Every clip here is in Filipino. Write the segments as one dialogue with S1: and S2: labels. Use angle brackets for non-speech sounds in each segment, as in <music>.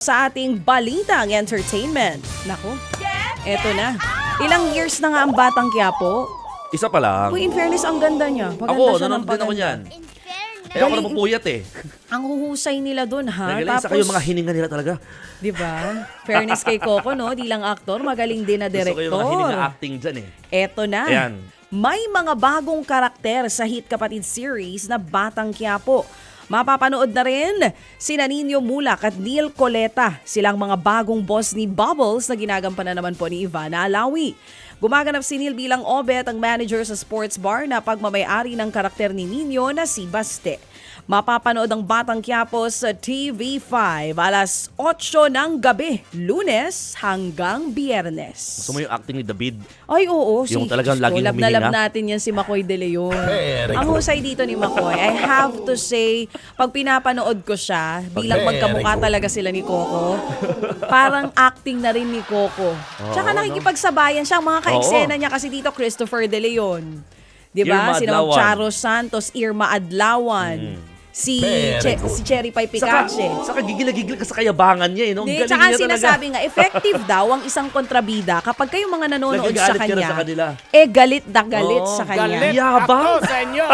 S1: sa ating balitang entertainment. Nako, eto na. Ilang years na nga ang Batang Quiapo.
S2: Isa pa lang.
S1: Uy, in fairness, ang ganda niya. Paganda
S2: Ako,
S1: siya ng
S2: nanonood din ako
S1: paganda.
S2: niyan. Eh, ako
S1: Galing-
S2: naman puyat eh. <laughs>
S1: Ang huhusay nila dun, ha?
S2: Nagaling sa kayo mga hininga nila talaga.
S1: Di ba? Fairness kay Coco, no? Di lang aktor, magaling din na
S2: Gusto ko yung mga hininga acting dyan eh.
S1: Eto na.
S2: Ayan.
S1: May mga bagong karakter sa Hit Kapatid series na Batang Quiapo. Mapapanood na rin si Nino Mulak at Neil Coleta. Silang mga bagong boss ni Bubbles na ginagampanan naman po ni Ivana Alawi. Gumaganap si Neil bilang Obet, ang manager sa sports bar na pagmamayari ng karakter ni Nino na si Baste. Mapapanood ang Batang Quiapo sa TV5 alas 8 ng gabi, lunes hanggang biyernes.
S2: Gusto mo yung acting ni David?
S1: Ay, oo. Si,
S2: Yung talagang laging
S1: love na
S2: humihinga?
S1: natin yan si Makoy De Leon. Ang husay dito ni Makoy, I have to say, pag pinapanood ko siya, bilang magkamukha talaga sila ni Coco, parang acting na rin ni Coco. Tsaka nakikipagsabayan siya, ang mga ka-eksena niya kasi dito, Christopher De Leon. Di ba?
S2: Irma
S1: Sina
S2: Adlawan.
S1: Charo Santos, Irma Adlawan, si, che- si Cherry Pie
S2: Saka,
S1: Picache.
S2: saka gigil-gigil ka sa kayabangan niya eh. No? Ang
S1: Hindi,
S2: galing
S1: tsaka ang
S2: niya talaga.
S1: sinasabi nga, effective daw ang isang kontrabida kapag kayong mga nanonood sa
S2: Nagagalit ka na
S1: kanya,
S2: sa kanila.
S1: eh galit na galit
S2: Oo,
S1: sa kanya.
S2: galit. Yabang.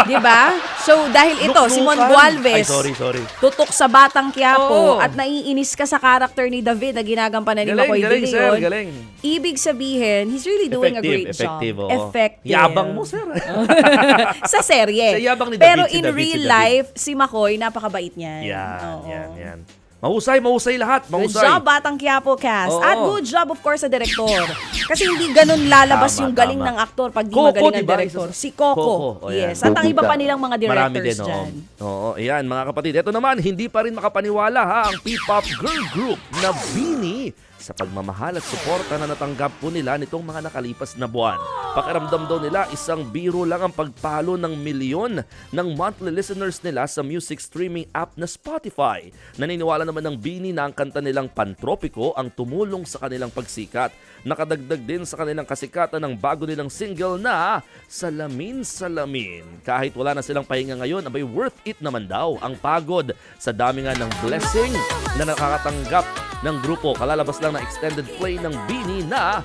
S1: Di ba? <laughs> So, dahil ito,
S2: Luklukan.
S1: Simon Gualvez,
S2: Ay, sorry, sorry.
S1: tutok sa Batang Quiapo
S2: Oo.
S1: at naiinis ka sa karakter ni David na ginagampanan ni
S2: Galing,
S1: Makoy
S2: galing,
S1: De
S2: sir.
S1: Leon,
S2: Galing.
S1: ibig sabihin, he's really doing a great
S2: effective,
S1: job.
S2: oo.
S1: Effective.
S2: Yabang mo, sir. <laughs>
S1: sa serye.
S2: Sa yabang ni
S1: Pero
S2: David, si
S1: in
S2: David, si
S1: real
S2: David.
S1: life, si Makoy, napakabait niyan.
S2: Yan,
S1: Oo.
S2: yan, yan. Mahusay, mahusay lahat.
S1: Good
S2: Mahusay.
S1: job, Batang Quiapo cast.
S2: Oo.
S1: At good job, of course, sa direktor. Kasi hindi ganun lalabas
S2: Tama,
S1: yung galing
S2: tama.
S1: ng aktor pag di
S2: Coco,
S1: magaling ang
S2: diba?
S1: direktor. Si Coco.
S2: Coco, o yan.
S1: yes. At ang iba pa nilang mga
S2: Marami
S1: directors
S2: din, oo.
S1: dyan.
S2: Oo, ayan mga kapatid. Ito naman, hindi pa rin makapaniwala ha ang P-pop girl group na Beanie sa pagmamahal at suporta na natanggap po nila nitong mga nakalipas na buwan. Pakiramdam daw nila isang biro lang ang pagpalo ng milyon ng monthly listeners nila sa music streaming app na Spotify. Naniniwala naman ng Beanie na ang kanta nilang Pantropiko ang tumulong sa kanilang pagsikat. Nakadagdag din sa kanilang kasikatan ng bago nilang single na Salamin Salamin. Kahit wala na silang pahinga ngayon, abay worth it naman daw ang pagod sa dami nga ng blessing na nakakatanggap ng grupo. Kalalabas lang na extended play ng Bini na